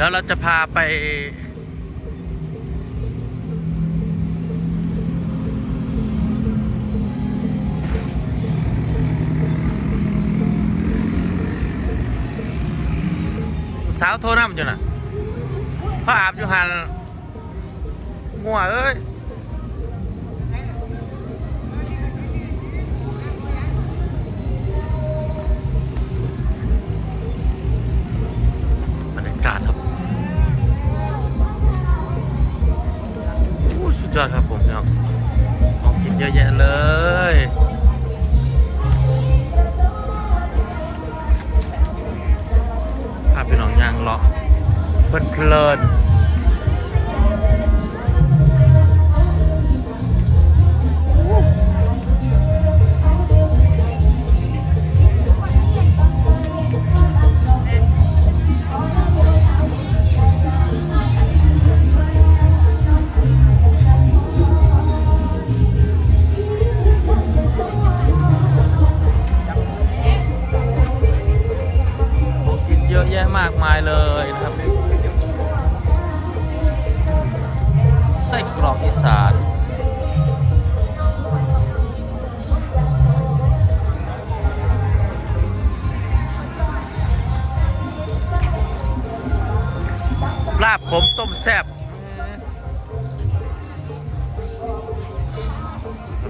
ดี๋ยวเราจะพาไป สาวโทรนำอยู่น่ะพ่ออาบอยู่หันงัวเอ้ยบรรยากาศครับ ยอดครับผมพี่น้องของกินเยอะแยะเลยพาพี่น้องย่างเลาะเพลิน แซ่บ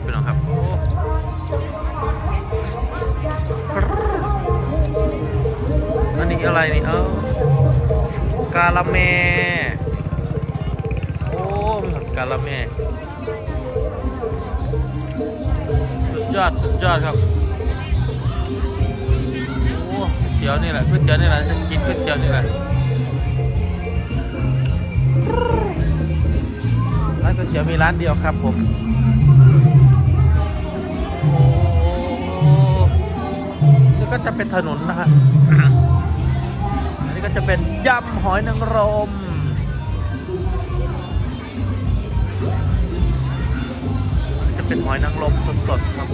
พี่น้องครับโอ้อันนี้อะไรนี่เอ้ากาละแมโอ้มีหอดกาละแมสุดยอดสุดยอดครับโอ้เตี๋ยวนี่แหละก๋วยเตี๋ยวนี่แหละฉันกินก๋วยเตี๋ยวนี่แหละ ร้านก๋วยเตี๋ยวมีร้านเดียวครับผมโอ้นี่ก็จะเป็นถนนนะฮะอันนี้ก็จะเป็นยำหอยนางรมจะเป็นหอยนางรมสดๆครับ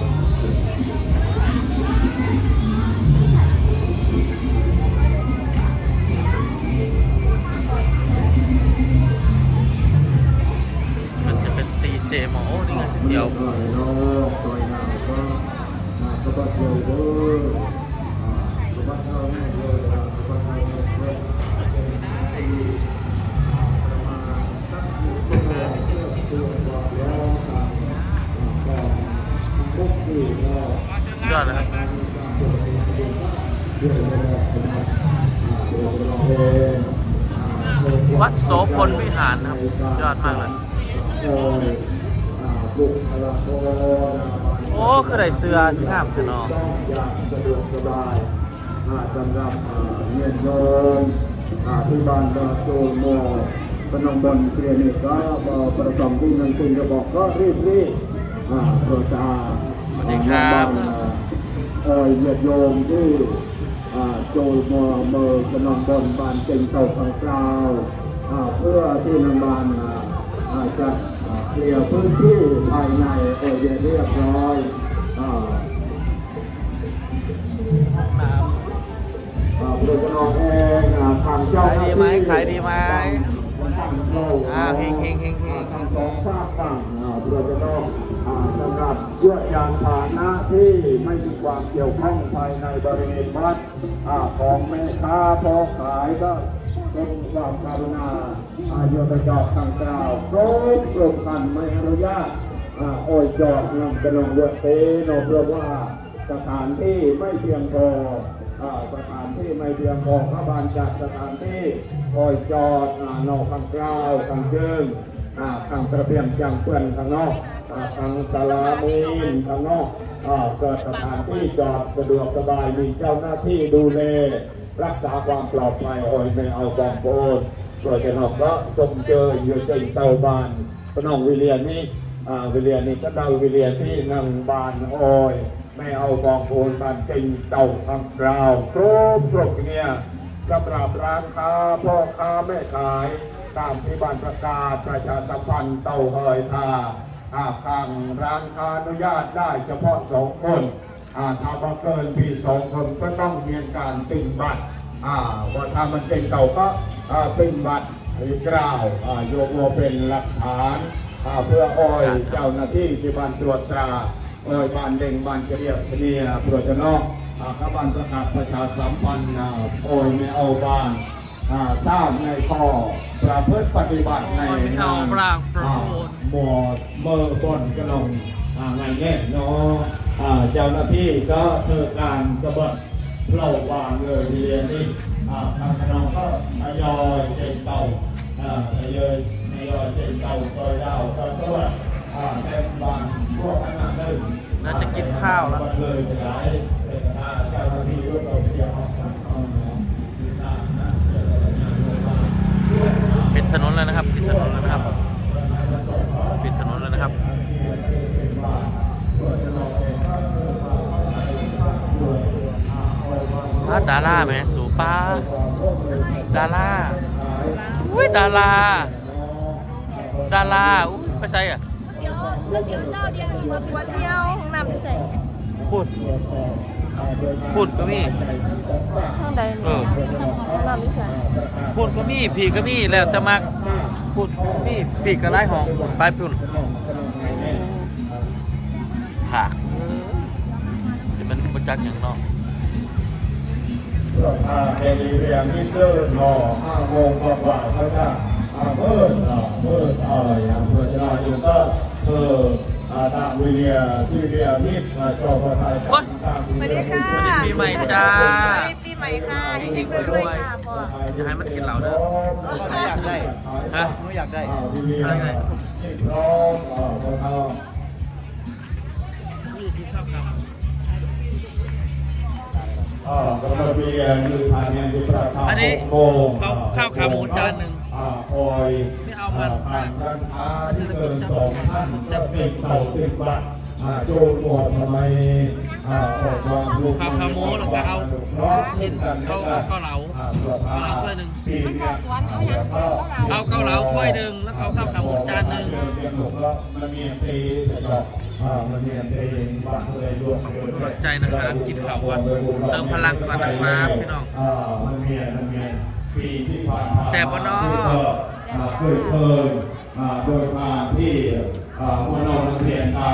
เดี๋ยวยอดเลยครับวัดโสพลวิหารนะครับ ยอดมากเลย โอ้คือได้เสื้องามจังเนาะอย่างสะดวกสบายอ่าสำหรับอ่าเงินโยมอ่าที่บ้านก็โจโมปนมบนคลินิกก็อ่าประสมที่นันคุณจะบอกก็รีบรีบอ่าโปรดตาสวัสดีครับอ่าเอ่ยเหยียดโยมที่อ่าโจโมเมอร์ปนมบนบ้านเก่งเต่าทางกลาวอ่าเพื่อที่นำบานอ่าอ่าจะอ่า เคลียร์พื้นที่ภายในโอเยเรียบร้อยอ่าอ่าบริษัทน้องเองอ่าทางเจ้าขายดีไหมขายดีไหมอ่าอ่าเฮงเฮงเฮงเฮงทางสองภาคต่างอ่าบริษัทน้องอ่าสำหรับเยื่อยานพาหนะที่ไม่มีความเกี่ยวข้องภายในบริเวณวัดอ่าของแม่ค้าพอขายก็ เป็นความกรุณาอาโยตจอบทางกล่าวโปรดกรมกันไม่อนุญาตอ่าโอยจอดนำกระนงเวทเตโนเพื่อว่าสถานที่ไม่เพียงพออ่าสถานที่ไม่เพียงพอพระบานจัดสถานที่คอยจอดอ่านอกข้างกล้าวข้างเชิงอ่าข้างตระเบียงจังเพื่อนข้างนอกอ่าข้างศาลามีนข้างนอกอ่าเกิดสถานที่จอดสะดวกสบายมีเจ้าหน้าที่ดูแล รักษาความปลอดภัยโอ้ยไม่เอาบองโอนโดยจะนอกก็ชมเจออยู่ใจเตาบานพน้องวิเลียนนี่อ่าวิเลียนนี่ก็เดาวิเลียนที่นั่งบานโอ้ยไม่เอากองโอนบานจริงเต่าทำกราวครบครบเนี่ยสำหรับร้านค้าพ่อค้าแม่ขาย ตามที่บ้านประกาศประชาสัมพันธ์เตาเฮยทาหากทางร้านค้าอนุญาตได้เฉพาะสองคน ถ้าว่าเกินปีสองคนก็ต้องมีการติดบัตรอ่าว่าถ้ามันเป็นเก่าก็อ่าเป็นบัตรกล่าวอ่าโยโมเป็นหลักฐานอ่าเพื่ออ้อยเจ้าหน้าที่ที่บ้านตรวจตราอ้อยบ้านเด่งบ้านเฉลียบเฉลียตรวจจะนอกอ่าข้าบ้านประกาศประชาสัมพันธ์อ่าโอ้ยไม่เอาบ้านอ่าทราบในข้อประพฤติปฏิบัติในงานอ่าหมวดเมื่อบนกระลงอ่างานแง่เนาะอ่า เจ้าหน้าที่ก็เธอการกระเบิดเราวางเลยทีเรียนนี่อ่าทางกระนองก็ทยอยเจ็ดเต่าอ่าทยอยทยอยเจ็ดเต่าซอยดาวก็กระเบิดอ่าเต็มบานพวกขนาดนึงน่าจะกินข้าวแล้วเลยจะได้ ดาราไหมสูป้าดาราอุ้ยดาราดาราอุ้ยไปใส่อะเดี๋ยวเดี๋ยวเจ้าเดียวอีกวันเดียวห้องน้ำอยู่ใส่พูดพูดก็มีห้องใดเออห้องน้ำอยู่ใส่พูดก็มีผีก็มีแล้วแต่มักพูดมีปีกกระไรห้องไปพุ่นผักจะเป็นประจักษ์อย่างเนาะ อ่าเอลิเรียมิเตอร์หล่อห้าโมงกว่าๆเขาจะอ่าเพิ่มอ่าเพิ่มอะไรอะเพื่อจะได้อยู่ก็เพิ่มอ่าตามวิเลียที่เรียมิตรอ่าจอพระไทยโอ๊ยตามสวัสดีค่ะสวัสดีปีใหม่จ้าสวัสดีปีใหม่ค่ะให้เด็กๆด้วยค่ะพ่ออย่าให้มันกินเหล้าเด้ออยากได้ฮะไม่อยากได้อ่าวิเลียอะไรไงที่พร้อมอ่าพระเทาอ่า อภายในที่ประทับอันนี้โมงข้าวข้าวขาหมูจานหนึ่งอ่าคอยไม่เอามันผ่านร้านค้าที่เกินสองท่านจะติดเต่าติดบัตรอ่าโจรหมวดทำไม อ่าออกมาลูกข้าวขาหมูแล้วก็เอาชิ้นข้าวข้าเหลาอ่าข้าวเหลาถ้วยหนึ่งเนี่ยเอาเกาเหลาถ้วยหนึ่งแล้วเอาข้าวขาหมูจานหนึ่งมันมีตีแต่ดอกอ่ามันมีตีบัตรเลยรวมขอบคุณกำลังใจนะครับกินข้าวก่อนเติมพลังก่อนนะครับพี่น้องมันมีมันมีปีที่ผ่ามแซ่บปะเนาะอ่าเคยเพลินโดยการที่อ่ามโนนักเรียนได้อ่า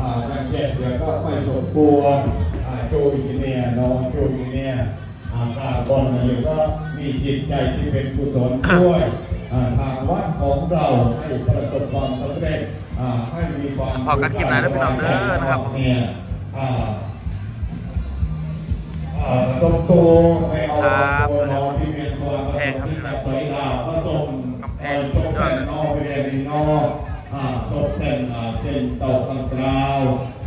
การแก้เดี๋ยวก็ไม่สมควรอ่าโจอินเนียร์น้องโจอินเนียร์อ่าการบอลนี่ก็มีจิตใจที่เป็นกุศลด้วยอ่าทางวัดของเราให้ประสบความสำเร็จอ่าให้มีความพอกันคลิปไหนแล้วพี่น้องเด้อนะครับเนี่ยอ่าอ่าสมตัวไม่เอาครับตัวน้องที่เมียนตัวแพงครับที่ใส่ดาวผสมกำแพงสมแผ่นนอกไปเรียนดีนอก อาสมแผ่นอาเส้นตอกสังกราว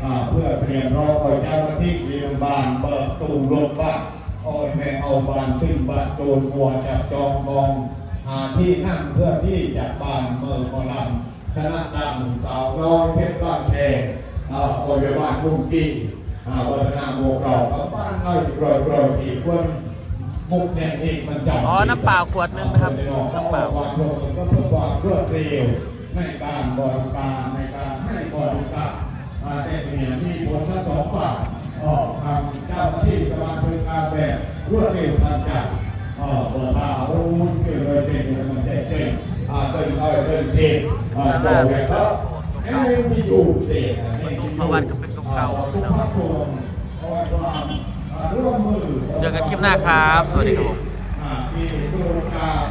อาเพื่อเตรียมรอคอยเจ้าหน้าที่เรียนบานเปิดตูรถบัสโอ้ยแม่เอาบานขึ้นบัสโจรหัวจับจองกองหาที่นั่งเพื่อที่จะบานเมื่อพลังคณะดำสาวน้อยเพชรบ้านแพงอาโอยไปบ้านทุ่งกี้อ่าวัฒนาโมกรอบกับบ้านน้อยกรอยกรอยอีกคนมุกเนี่ยเองมันจับอ๋อน้ำเปล่าขวดนึงนะครับน้ำน้ำเปล่าล่าความรวมก็เพื่อความรวดเร็ว ในการบริการในการให้บริการอาแต่เนี่ยที่ผลทั้งสองฝ่ายออกทางเจ้าหน้าที่กำลังพึงการแบบรวดเร็วทันใจอ๋อเปิดตาโอ้ยเกิดอะไรเป็นมันเจ๊เจ๊อ่าเดินเอาเดินเองอ่าโดยแบบก็เอ้ยมีอยู่เสียประวัติก็เป็นเก่าๆพี่น้องเจอกันคลิปหน้าครับ สวัสดีครับผม